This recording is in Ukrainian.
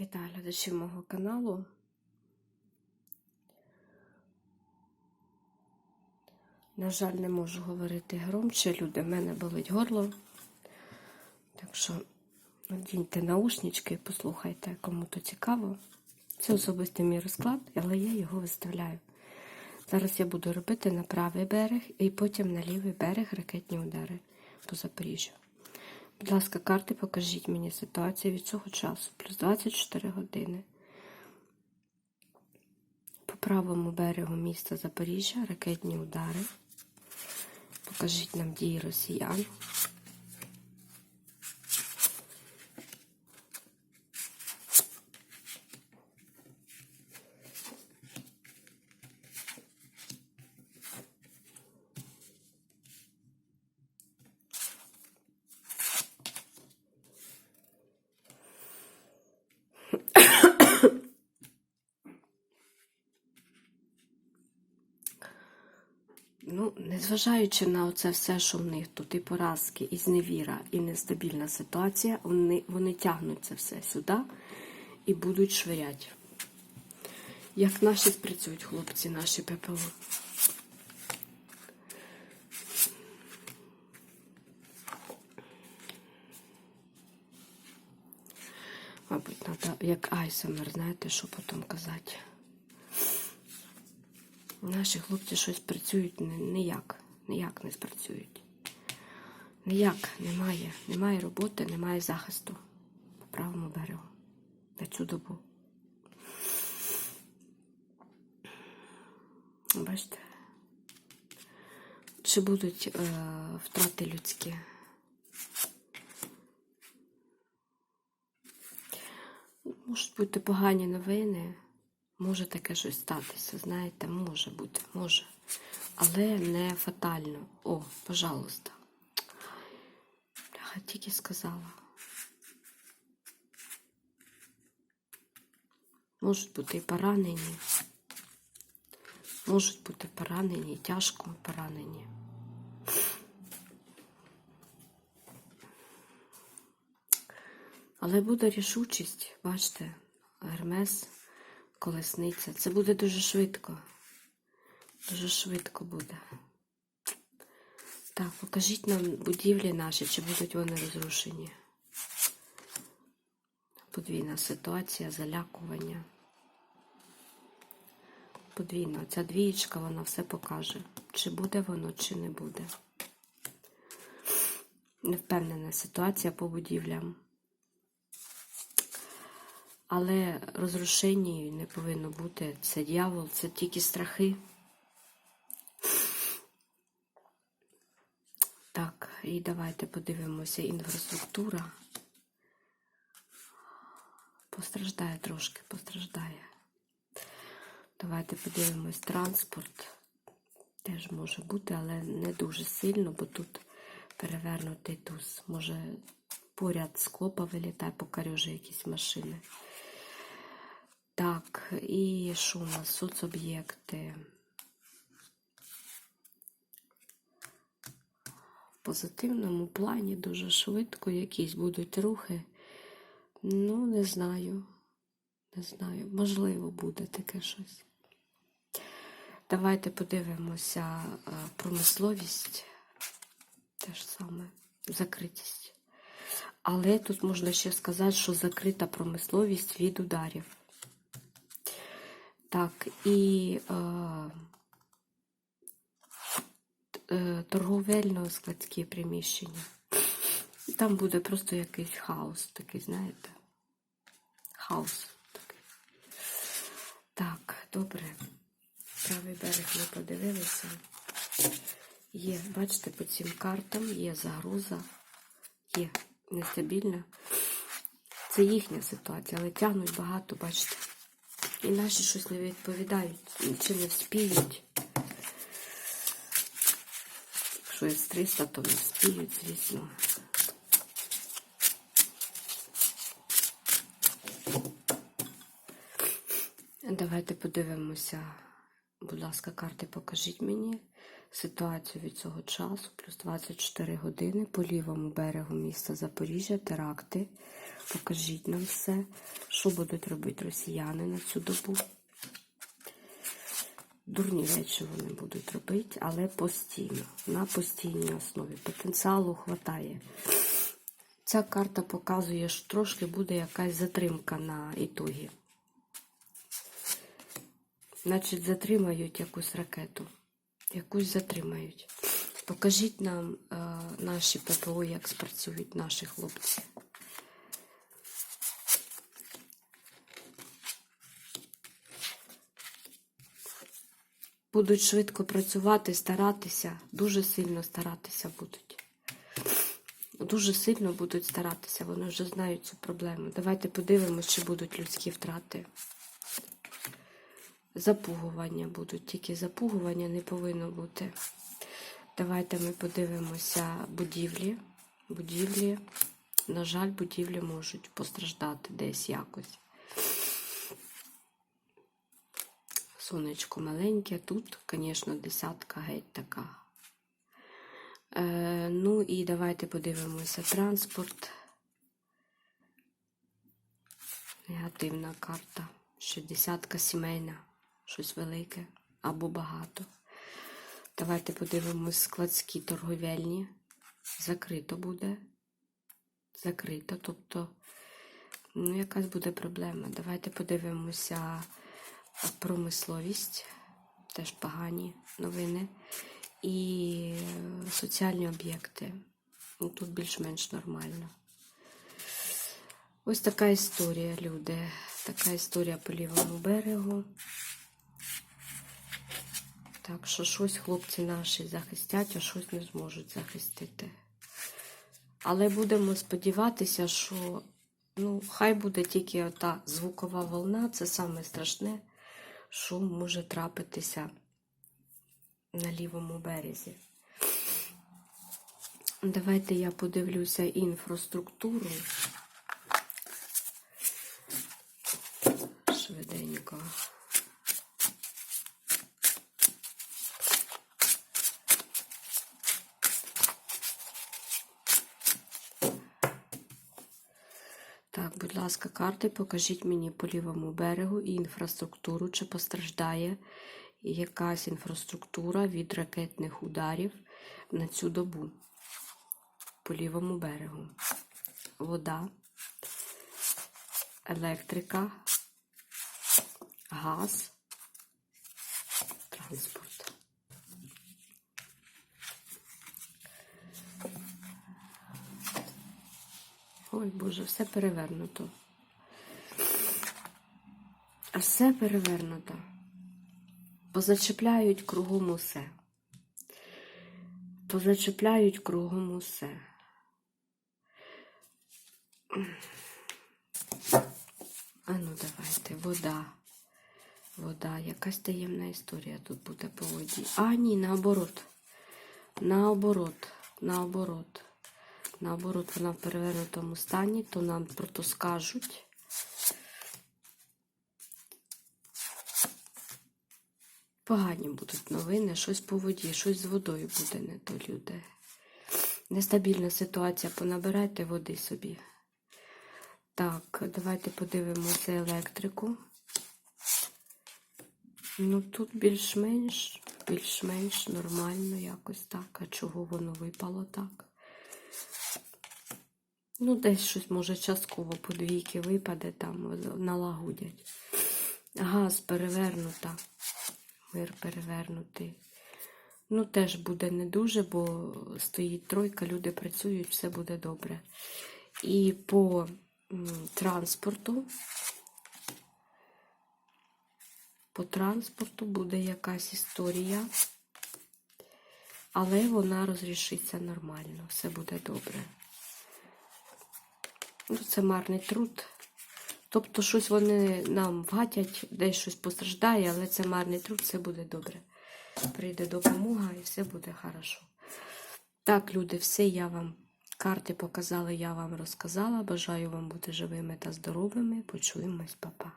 Вітаю глядачів мого каналу. На жаль, не можу говорити громче, люди, в мене болить горло. Так що надіньте наушнички послухайте, кому то цікаво. Це особистий мій розклад, але я його виставляю. Зараз я буду робити на правий берег і потім на лівий берег ракетні удари по Запоріжжю. Будь ласка, карти, покажіть мені ситуацію від цього часу, плюс 24 години. По правому берегу міста Запоріжжя ракетні удари. Покажіть нам дії росіян. Ну, незважаючи на оце все, що в них тут і поразки, і зневіра, і нестабільна ситуація, вони, вони тягнуть це все сюди і будуть швирять. Як наші спрацюють хлопці, наші ППО. Мабуть, треба, як Айсомер, знаєте, що потім казати. Наші хлопці щось працюють ніяк, ніяк не спрацюють. Ніяк немає. Немає роботи, немає захисту по правому берегу на цю добу. Бачите? Чи будуть е, втрати людські? Можуть бути погані новини. Може таке щось статися, знаєте, може бути, може. Але не фатально. О, пожалуйста. Бляха, тільки сказала. Можуть бути і поранені. Можуть бути поранені, тяжко поранені. Але буде рішучість, бачите, Гермес колесниця. Це буде дуже швидко. Дуже швидко буде. Так, покажіть нам будівлі наші, чи будуть вони розрушені. Подвійна ситуація, залякування. Подвійна. Ця двієчка, вона все покаже. Чи буде воно, чи не буде. Невпевнена ситуація по будівлям. Але розрушення не повинно бути. Це дьявол, це тільки страхи. Так, і давайте подивимося інфраструктура. Постраждає трошки, постраждає. Давайте подивимось транспорт. Теж може бути, але не дуже сильно, бо тут перевернутий туз. Може поряд з копа вилітає, покарюже якісь машини. Так, і що у нас? Соцоб'єкти. В позитивному плані дуже швидко якісь будуть рухи. Ну, не знаю. Не знаю. Можливо, буде таке щось. Давайте подивимося промисловість. Те ж саме, закритість. Але тут можна ще сказати, що закрита промисловість від ударів. Так, і е, е, торговельно-складські приміщення. Там буде просто якийсь хаос такий, знаєте? Хаос такий. Так, добре. Правий берег ми подивилися. Є, бачите, по цим картам є загроза, є нестабільна. Це їхня ситуація, але тягнуть багато, бачите. І наші щось не відповідають, чи не вспіють. Якщо є 300, то не вспіють, звісно. Давайте подивимося, будь ласка, карти покажіть мені ситуацію від цього часу, плюс 24 години по лівому берегу міста Запоріжжя, теракти, Покажіть нам все, що будуть робити росіяни на цю добу. Дурні речі вони будуть робити, але постійно, на постійній основі. Потенціалу хватає. Ця карта показує, що трошки буде якась затримка на ітогі. Значить, затримають якусь ракету. Якусь затримають. Покажіть нам е, наші ППО, як спрацюють наші хлопці. Будуть швидко працювати, старатися, дуже сильно старатися будуть. Дуже сильно будуть старатися, вони вже знають цю проблему. Давайте подивимося, чи будуть людські втрати. Запугування будуть, тільки запугування не повинно бути. Давайте ми подивимося будівлі. Будівлі, на жаль, будівлі можуть постраждати десь якось. Сонечко маленьке, тут, звісно, десятка геть така. Е, ну і давайте подивимося транспорт. Негативна карта. Ще десятка сімейна, щось велике або багато. Давайте подивимось складські торговельні. Закрито буде. Закрито, тобто, ну, якась буде проблема. Давайте подивимося промисловість, теж погані новини. І соціальні об'єкти. Ну, тут більш-менш нормально. Ось така історія, люди. Така історія по лівому берегу. Так що щось хлопці наші захистять, а щось не зможуть захистити. Але будемо сподіватися, що ну, хай буде тільки ота звукова волна, це саме страшне, що може трапитися на лівому березі. Давайте я подивлюся інфраструктуру. Так, будь ласка, карти, покажіть мені по лівому берегу і інфраструктуру, чи постраждає якась інфраструктура від ракетних ударів на цю добу по лівому берегу. Вода, електрика, газ, транспорт. Ой, Боже, все перевернуто. А все перевернуто. Позачепляють кругом усе. Позачепляють кругом усе. А ну давайте, вода. Вода, якась таємна історія тут буде по воді. А, ні, наоборот. Наоборот, наоборот. Наоборот, вона в перевернутому стані, то нам про то скажуть. Погані будуть новини, щось по воді, щось з водою буде не то люди. Нестабільна ситуація, понабирайте води собі. Так, давайте подивимося електрику. Ну, тут більш-менш, більш-менш нормально якось так. А чого воно випало так? Ну, десь щось, може, частково по двійки випаде, там налагодять. Газ перевернута. Мир перевернутий. Ну, теж буде не дуже, бо стоїть тройка, люди працюють, все буде добре. І по транспорту, по транспорту буде якась історія, але вона розрішиться нормально, все буде добре. Ну, це марний труд. Тобто щось вони нам вгатять, десь щось постраждає, але це марний труд, все буде добре. Прийде допомога і все буде хорошо. Так, люди, все я вам карти показала, я вам розказала. Бажаю вам бути живими та здоровими. Почуємось, Па-па.